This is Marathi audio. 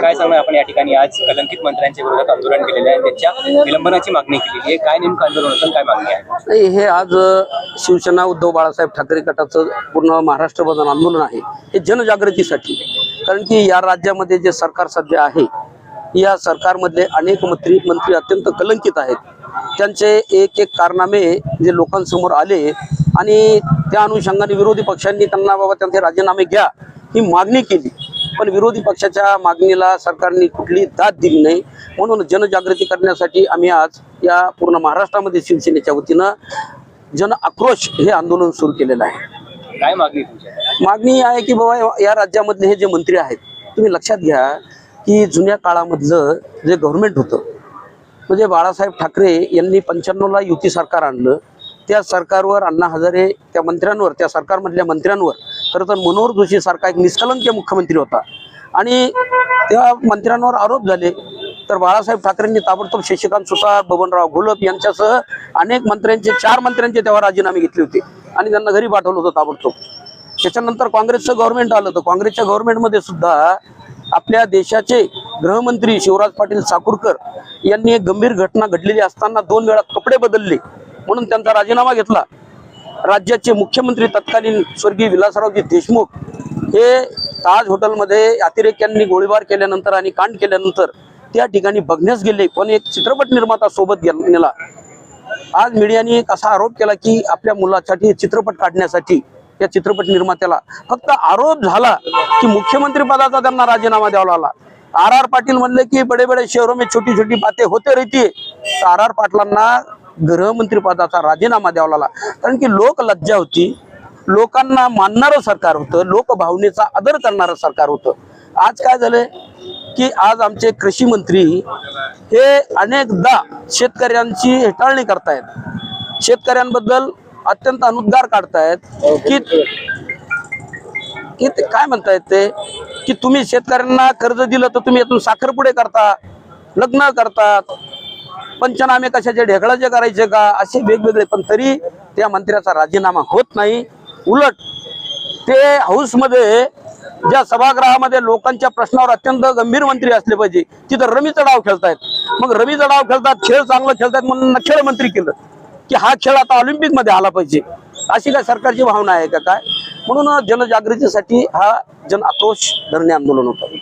काय सांगणार? आपण या ठिकाणी आज कलंकित मंत्र्यांच्या विरोधात आंदोलन केलेलं आहे त्यांच्या निलंबनाची मागणी केलेली आहे. काय नेमकं आंदोलन होतं काय मागणी आहे? नाही हे आज शिवसेना उद्धव बाळासाहेब ठाकरे गटाचं पूर्ण महाराष्ट्रभर आंदोलन आहे. हे जनजागृतीसाठी. कारण की या राज्यामध्ये जे सरकार सध्या आहे या सरकारमधले अनेक मंत्री मंत्री अत्यंत कलंकित आहेत. त्यांचे एक एक कारनामे जे लोकांसमोर आले आणि त्या अनुषंगाने विरोधी पक्षांनी त्यांना बाबा त्यांचे राजीनामे घ्या ही मागणी केली. पण विरोधी पक्षाच्या मागणीला सरकारने कुठली दाद दिली नाही. म्हणून जनजागृती करण्यासाठी आम्ही आज या पूर्ण महाराष्ट्रामध्ये शिवसेनेच्या वतीनं जन आक्रोश हे आंदोलन सुरू केलेलं आहे. काय मागणी मागणी आहे की बाबा या राज्यामधले हे जे मंत्री आहेत तुम्ही लक्षात घ्या की जुन्या काळामधलं जे गव्हर्नमेंट होतं म्हणजे बाळासाहेब ठाकरे यांनी पंच्याण्णवला युती सरकार आणलं. त्या सरकारवर अण्णा हजारे त्या मंत्र्यांवर त्या सरकारमधल्या मंत्र्यांवर खरं तर मनोहर जोशी सारखा एक निष्कलंक मुख्यमंत्री होता. आणि त्या मंत्र्यांवर आरोप झाले तर बाळासाहेब ठाकरेंनी ताबडतोब शशिकांत सुतार बबनराव घोलप यांच्यासह अनेक मंत्र्यांचे चार मंत्र्यांचे तेव्हा राजीनामे घेतले होते आणि त्यांना घरी पाठवलं होतं ताबडतोब. त्याच्यानंतर काँग्रेसचं गव्हर्नमेंट आलं तर काँग्रेसच्या गव्हर्नमेंटमध्ये सुद्धा आपल्या देशाचे गृहमंत्री शिवराज पाटील साकूरकर यांनी एक गंभीर घटना घडलेली असताना दोन वेळा कपडे बदलले म्हणून त्यांचा राजीनामा घेतला. राज्याचे मुख्यमंत्री तत्कालीन स्वर्गीय विलासरावजी देशमुख हे ताज हॉटेलमध्ये अतिरेक्यांनी गोळीबार केल्यानंतर आणि कांड केल्यानंतर त्या ठिकाणी बघण्यास गेले. पण एक चित्रपट निर्माता सोबत गेला नेला आज मीडियाने एक असा आरोप केला की आपल्या मुलासाठी चित्रपट काढण्यासाठी या चित्रपट निर्मात्याला फक्त आरोप झाला की मुख्यमंत्री पदाचा त्यांना राजीनामा द्यावा लागला. आर आर पाटील म्हणले की बडे बडे शहरों में छोटी छोटी बातें होते रहती आर आर पाटलांना गृहमंत्रीपदाचा राजीनामा द्यावा लागला. कारण की लोक लज्जा होती. लोकांना मानणारं सरकार होतं. लोकभावनेचा आदर करणारं सरकार होतं. आज काय झालंय? की आज आमचे कृषी मंत्री हे अनेकदा शेतकऱ्यांची हेटाळणी करतायत. शेतकऱ्यांबद्दल अत्यंत अनुद्गार काढतायत. की की ते काय म्हणतायत ते? की तुम्ही शेतकऱ्यांना कर्ज दिलं तर तुम्ही यातून साखरपुडे करता लग्न करतात. पंचनामे कशाचे ढेकळाचे करायचे का असे वेगवेगळे पण तरी त्या मंत्र्याचा राजीनामा होत नाही. उलट ते हाऊसमध्ये ज्या सभागृहामध्ये लोकांच्या प्रश्नावर अत्यंत गंभीर मंत्री असले पाहिजे तिथं रमीचा डाव खेळतायत. मग रमीचा डाव खेळतात खेळ चांगला खेळतात म्हणून खेळ मंत्री केलं की हा खेळ आता ऑलिम्पिकमध्ये आला पाहिजे. अशी काय सरकारची भावना आहे का काय? म्हणून जनजागृतीसाठी हा जन आक्रोश धरणे आंदोलन होतं.